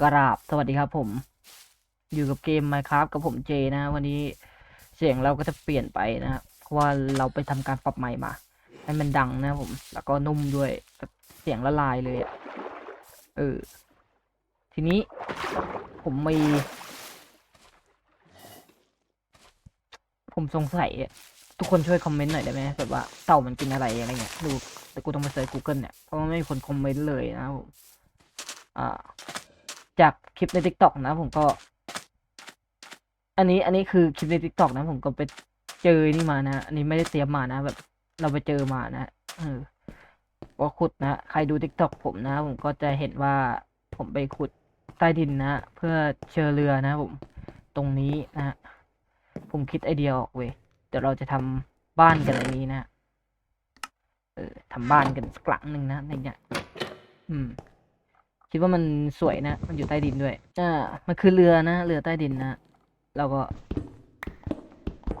กราบสวัสดีครับผม อยู่กับเกม Minecraft กับผมเจนะวันนี้เสียงเราก็จะเปลี่ยนไปนะครับเพราะว่าเราไปทำการปรับใหม่มา ให้มันดังนะผม แล้วก็นุ่มด้วยเสียงละลายเลยอะเออทีนี้ผมมี ผมสงสัยอะทุกคนช่วยคอมเมนต์หน่อยได้ไหมแบบว่าเต่ามันกินอะไรอะไรเงี้ยดูแต่กูต้องไปเซิร์ช Google เนี่ยเพราะว่าไม่มีคนคอมเมนต์เลยนะครับผมอ่า จากคลิปใน t ิ k t o k นะ ผมก็ อันนี้อันนี้คือคลิปใน t ิ k t o k นะ ผมก็ไปเจอนี่มานะ อันนี้ไม่ได้เตรียมมานะแบบ เราไปเจอมานะเออก็ขุดนะ ใครดู t ิ k t o k ผมนะ ผมก็จะเห็นว่าผมไปขุดใต้ดินนะ เพื่อเชอเรือนะผมตรงนี้นะผมคิดไอเดียออกเว้ยเดี๋ยวเราจะทำบ้านกันในนี้นะ เออทำบ้านกันสักหลังหนึ่งนะในเนี้ยอืม คิดว่ามันสวยนะ มันอยู่ใต้ดินด้วย อ่า มันคือเรือนะ เรือใต้ดินนะเราก็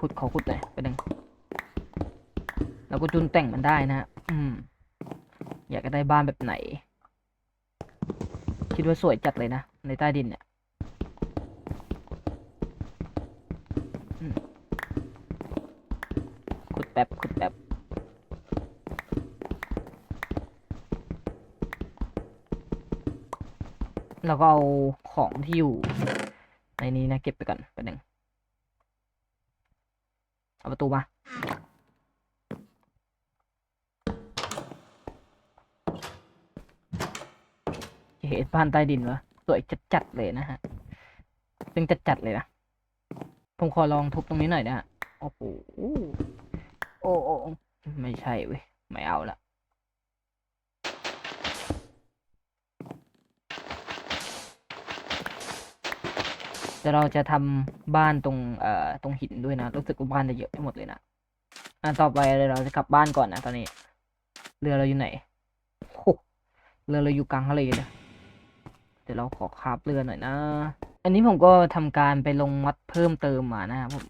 ขุดขอขุดหน่อยไปหนึ่งเราก็จุนแต่งมันได้นะอืม อยากจะได้บ้านแบบไหน คิดว่าสวยจัดเลยนะ ในใต้ดินเนี่ยอืมขุดแป๊บ ขุดแป๊บ เราก็เอาของที่อยู่ ในนี้นะ เก็บไปก่อนไปหนึ่งเอาประตูมาเห็นบ้านใต้ดินวะสวยจัดๆเลยนะฮะซึ่งจัดๆเลยนะผมขอลองทุบตรงนี้หน่อยนะฮะโอ้โหโอ้โอ้ไม่ใช่เว้ยไม่เอาละ แต่เราจะทำบ้านตรงเอ่อตรงหินด้วยนะรู้สึกว่าบ้านจะเยอะไปหมดเลยนะอะต่อไปเราจะกลับบ้านก่อนนะตอนนี้ เรือเราอยู่ไหนโอ้เรือเราอยู่กลางทะเลนะเดี๋ยวเราขอคาบเรือหน่อยนะ อันนี้ผมก็ทำการไปลงมัดเพิ่มเติมมานะครับผม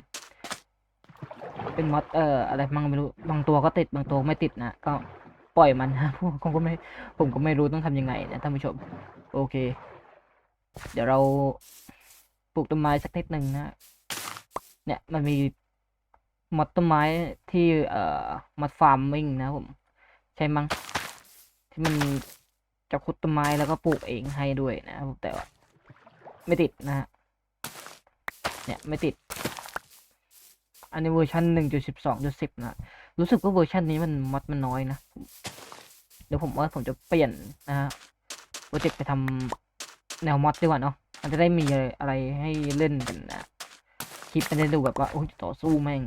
เป็นมัดเอ่ออะไรมั่งไม่รู้บางตัวก็ติดบางตัวไม่ติดนะก็ปล่อยมันนะผมก็ไม่ผมก็ไม่รู้ต้องทำยังไงนะท่านผู้ชม โอเค เดี๋ยวเรา ปลูกต้นไม้สักนิดหนึ่งนะเนี่ยมันมีมอดต้นไม้ที่เอ่อมอดฟาร์มมิ่งนะผมใช่มั้งที่มันจะขุดต้นไม้แล้วก็ปลูกเองให้ด้วยนะครับแต่ว่าไม่ติดนะฮะเนี่ยไม่ติด อันนี้เวอร์ชันหนึ่งจุดสิบสองจุดสิบนะรู้สึกว่าเวอร์ชันนี้มันมอดมันน้อยนะเดี๋ยวผมว่าผมจะเปลี่ยนนะฮะโปรเจกต์ไปทำแนวมอดดีกว่าเนาะ มันจะได้มีอะไรให้เล่นกันนะคลิปมันจะดูแบบว่าโอ้ยต่อสู้แม่ง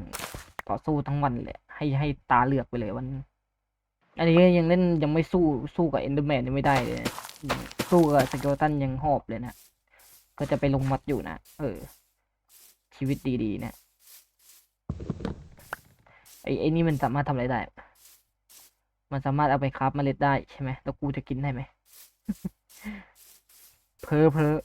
ต่อสู้ทั้งวันเลยให้ให้ตาเลือกไปเลยวัน อันนี้ยังเล่นยังไม่สู้สู้กับเอนเดอร์แมนยังไม่ได้เลยสู้กับสเกลตันยังหอบเลยนะก็จะไปลงมัดอยู่นะเออ ชีวิตดีๆนะไอ้ไอ้นี่มันสามารถทำอะไรได้ มันสามารถเอาไปคราฟเมล็ดได้ใช่ไหมแล้วกูจะกินได้ไหมเพอเพอ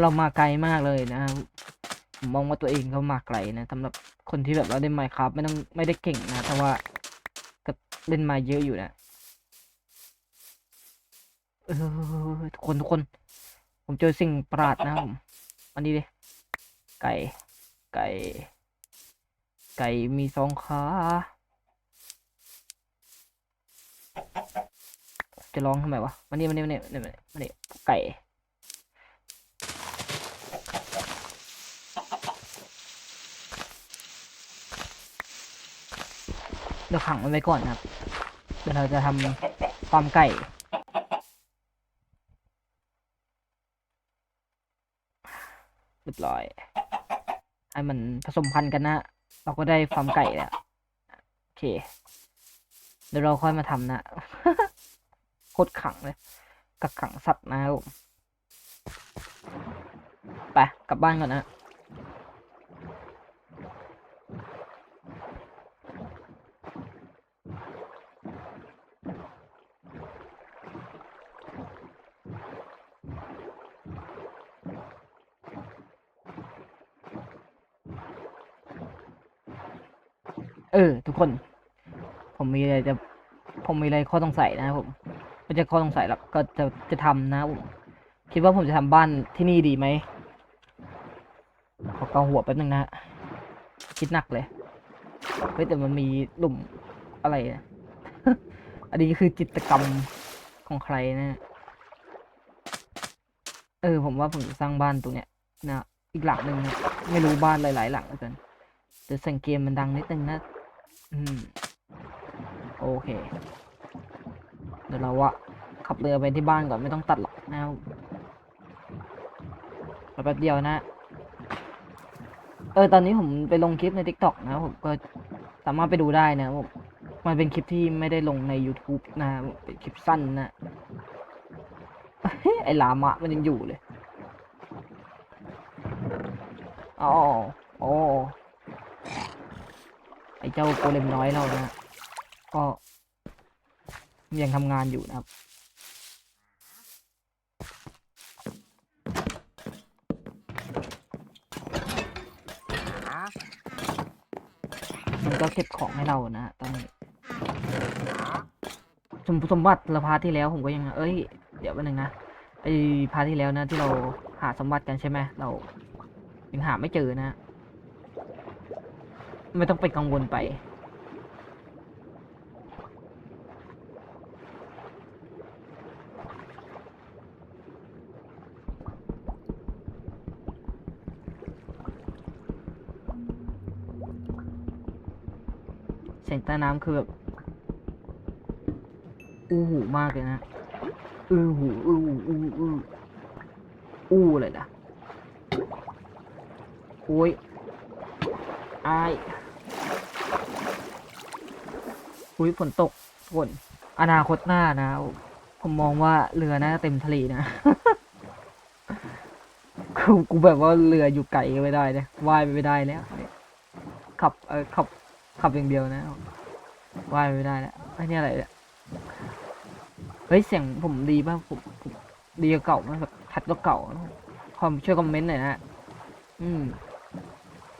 เรามาไกลมากเลยนะมมองว่าตัวเองก็มาไกลนะสำหรับคนที่แบบว่าเล่นไมค์ครับไม่ต้องไม่ได้เก่งนะแต่ว่าก็เล่นมาเยอะอยู่นะเออทุกคนทุกคน ผมเจอสิ่งประหลาดนะผมอันนี้ดิไก่ไก่ ไก่มีสองขาจะร้องทำไมวะมานี่มานี่มานี่มานี่มานี่ไก่ เดี๋ยวขังมันไว้ก่อนนะครับเดี๋ยวเราจะทำฟาร์มไก่ เรียบร้อย ให้มันผสมพันธุ์กันนะ เราก็ได้ฟาร์มไก่แล้ว โอเค เดี๋ยวเราค่อยมาทำนะโคตรขังเลย กักขังสัตว์นะครับไป กลับบ้านก่อนนะ ออ ทุกคน ผมมีอะไรจะ ผมมีอะไรข้อสงสัยนะครับผมไม่ใช่ข้อสงสัยหรอกก็จะจะทำนะผมคิดว่าผมจะทำบ้านที่นี่ดีไหมขอเกาหัวแป๊บนึงนะคิดหนักเลยเฮ้ยแต่มันมีหลุมอะไรนะอันนี้คือจิตกรรมของใครนะเออ ผมว่าผมจะสร้างบ้านตรงเนี้ยนะอีกหลังหนึ่งนะไม่รู้บ้านหลาย ๆ หลังแล้วกันแต่สียงเกมมันดังนิดนึงนะ อืม โอเค เดี๋ยวเราอะขับเรือไปที่บ้านก่อนไม่ต้องตัดหรอกนะครับแป๊บเดียวนะ เออ ตอนนี้ผมไปลงคลิปใน TikTok นะผมก็สามารถไปดูได้นะผมมันเป็นคลิปที่ไม่ได้ลงใน YouTube นะครับเป็นคลิปสั้นนะไอ้ลามะมันยังอยู่เลย อ๋อ อ๋อ ไอ้เจ้าโกเลมน้อยเรานะ ก็ยังทำงานอยู่นะครับ มันก็เก็บของให้เรานะตอนนี้สมสมบัติละพาที่แล้วผมก็ยัง เอ้ย เดี๋ยววันหนึ่งนะไอพาทที่แล้วนะที่เราหาสมบัติกันใช่ไหมเรายังหาไม่เจอนะ ไม่ต้องไปกังวลไป เสียงใต้น้ำคือแบบอู้หูมากเลยนะอือหูอือหูอู้อู้อู้เลยนะโอ้ยอาย อุ้ยฝนตกฝนอนาคตหน้านะ ผมมองว่าเรือน่าจะเต็มทะเลนะกูกูแบบว่าเรืออยู่ไกลก็ไม่ได้เนี่ยว่ายไปไม่ได้แล้วขับเออขับขับอย่างเดียวนะว่ายไปไม่ได้แล้วไอ้นี่อะไรเนี่ยเฮ้ยเสียงผมดีป่ะผมผมดีกว่าเก่าไหมแบบทัดก็เก่าคอมช่วยคอมเมนต์หน่อยนะอืม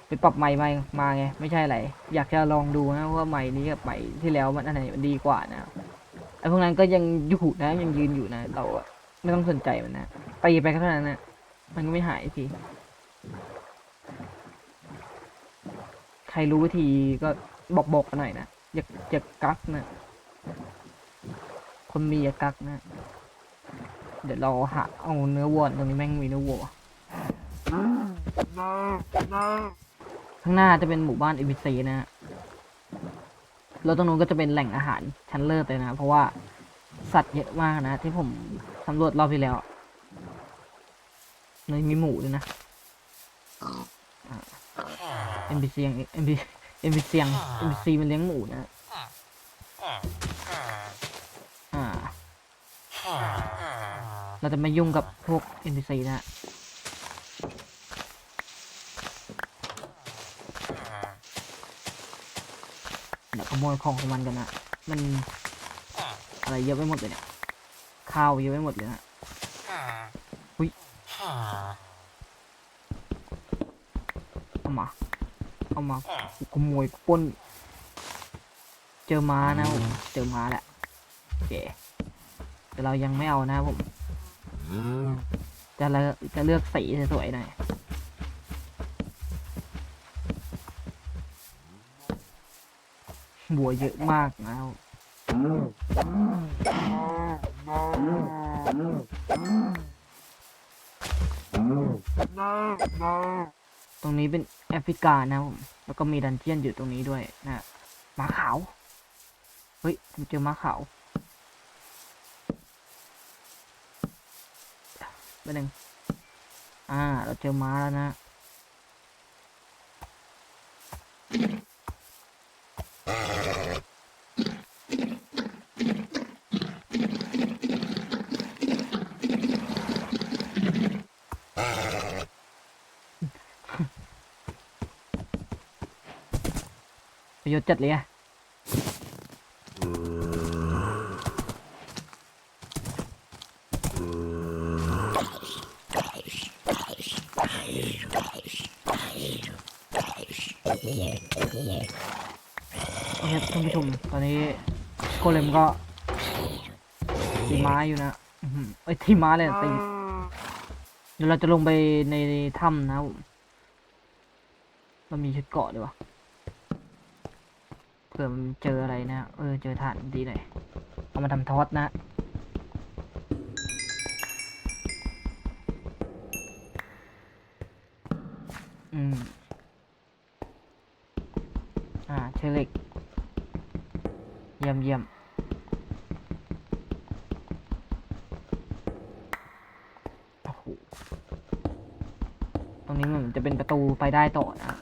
ไปปรับใหม่มามาไงไม่ใช่อะไรอยากจะลองดูนะว่าใหม่นี้กับใหม่ที่แล้วมันอันไหนมันดีกว่านะไอ้พวกนั้นก็ยังอยู่นะยังยืนอยู่นะ เราไม่ต้องสนใจมันนะตีไปก็เท่านั้นนะมันก็ไม่หายทีใครรู้วิธีก็บอกบอกกันหน่อยนะอย่าอย่ากักนะคนมีอย่ากักนะ เดี๋ยวเราหาเอาเนื้อวัวตรงนี้แม่งมีเนื้อวัว ข้างหน้าจะเป็นหมู่บ้านเอ c ซีนะฮะแล้วตรงนู้นก็จะเป็นแหล่งอาหารชั้นเลิศเลยนะ เพราะว่าสัตว์เยอะมากนะ ที่ผมสำรวจรอบที่แล้วเนยมีหมูด้วยนะ NPC ยัง NPC NPC ยัง NPC มันเลี้ยงหมูนะอ่าเราจะไม่ยุ่งกับพวก NPC นะฮะเดี๋ยวข โมยของของมันกันนะมันอะไรเยอะไปหมดเลยเนี่ยข้าวเยอะไปหมดเลยนะอุ๊ยเอามาเอามากูขโมยกูปล้น เจอม้านะผมเจอม้าแหละโอเคแต่เรายังไม่เอานะผมจะเลือกจะเลือกสีสวยๆหน่อย บัวเยอะมากนะตรงนี้เป็นแอฟริกานะผมแล้วก็มีดันเจียนอยู่ตรงนี้ด้วยนะม้าขาว เฮ้ยผมเจอม้าขาวไปหนึ่งอ่า เราเจอม้าแล้วนะ ประโยชน์จัดเลยอะ โอเครับท่านผู้ชมตอนนี้โกเลมก็ตีม้าอยู่นะอื้อหือเอ้ยตีม้าเลยตีเดี๋ยวเราจะลงไปในถ้ำนะมันมีชุดเกาะด้วยวะเผื่อมันเจออะไรนะเออเจอฐานดีหน่อยเอามาทำทอดนะอืมอ่าเชล็ก ยี่ยมเยี่ยมโอ้โหตรงนี้มันจะเป็นประตูไปได้ต่อนะ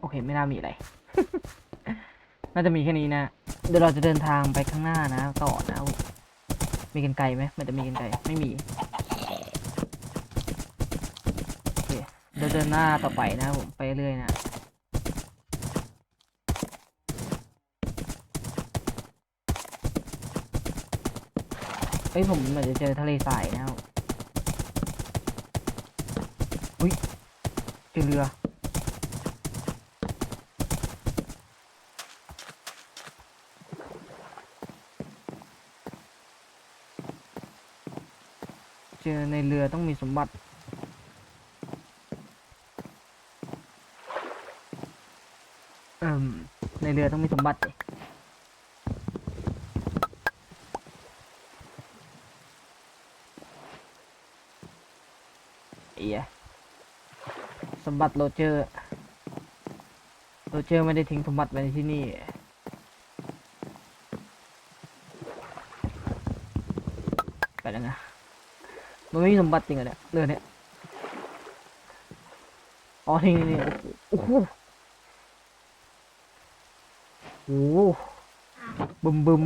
โอเคไม่น่ามีอะไร น่าจะมีแค่นี้นะ เดี๋ยวเราจะเดินทางไปข้างหน้านะ ต่อนะ มีกันไกลไหมมันจะมีกันไกลไม่มี โอเค เเดินหน้าต่อไปนะผมไปเรื่อยนะเฮ้ยผมเหมือนจะเจอทะเลทรายนะครับอุ้ยเจอเรือเจอในเรือต้องมีสมบัติ เอิ่มในเรือต้องมีสมบัติเอียสมบัติโรเจอร์โรเจอร์ไม่ได้ทิ้งสมบัติไว้ที่นี่ไปแล้วนะมันไม่มีสมบัติจริงเหรอเนี่ยเรือเนี่ยอ๋อนี่นี่นี่โอ้โห โอ้โหบึมบึม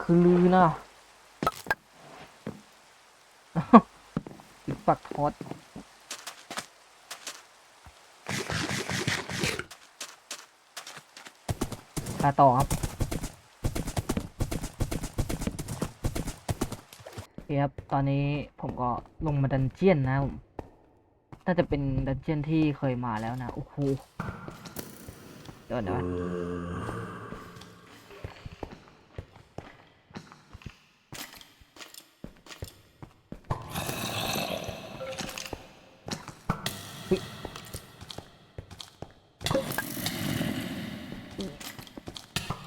คือลือนะติดปักทอดไปต่อครับโอเคครับ ตอนนี้ผมก็ลงมาดันเจียนนะผมน่าจะเป็นดันเจียนที่เคยมาแล้วนะ โอ้โห เดี๋ยวนะเฮ้ย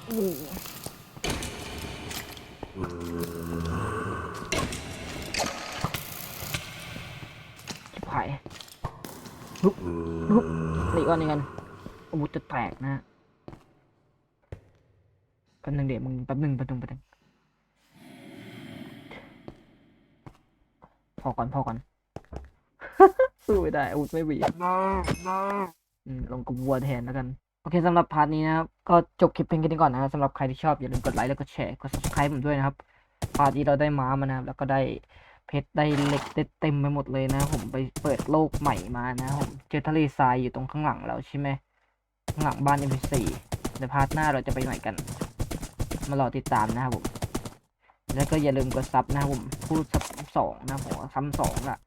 โอ้โหชิบหายลุกลุกหนีก่อนหนีก่อนอาวุธ จะแตกนะแป๊บนึงเดี๋ยวมึงแป๊บนึงแป๊บนึงแป๊บนึงพอก่อนพอก่อน สู้ไม่ได้อาวุธไม่มีลงกับวัวแทนแล้วกันโอเคสำหรับพาร์ทนี้นะครับ ก็จบคลิปเพียงแค่นี้ก่อนนะครับสำหรับใครที่ชอบ อย่าลืมกดไลค์แล้วก็แชร์ กด subscribe ผมด้วยนะครับ พาร์ทนี้เราได้ม้ามานะครับ แล้วก็ได้เพชรได้เหล็กได้เต็มไปหมดเลยนะ ผมไปเปิดโลกใหม่มานะผมเจอทะเลทรายอยู่ตรงข้างหลังเราใช่ไหม ข้างหลังบ้าน MP4 ในพาร์ทหน้าเราจะไปไหนกัน มารอติดตามนะครับผม แล้วก็อย่าลืมกดซับนะครับผม พูดซับสองนะผมซับสองละ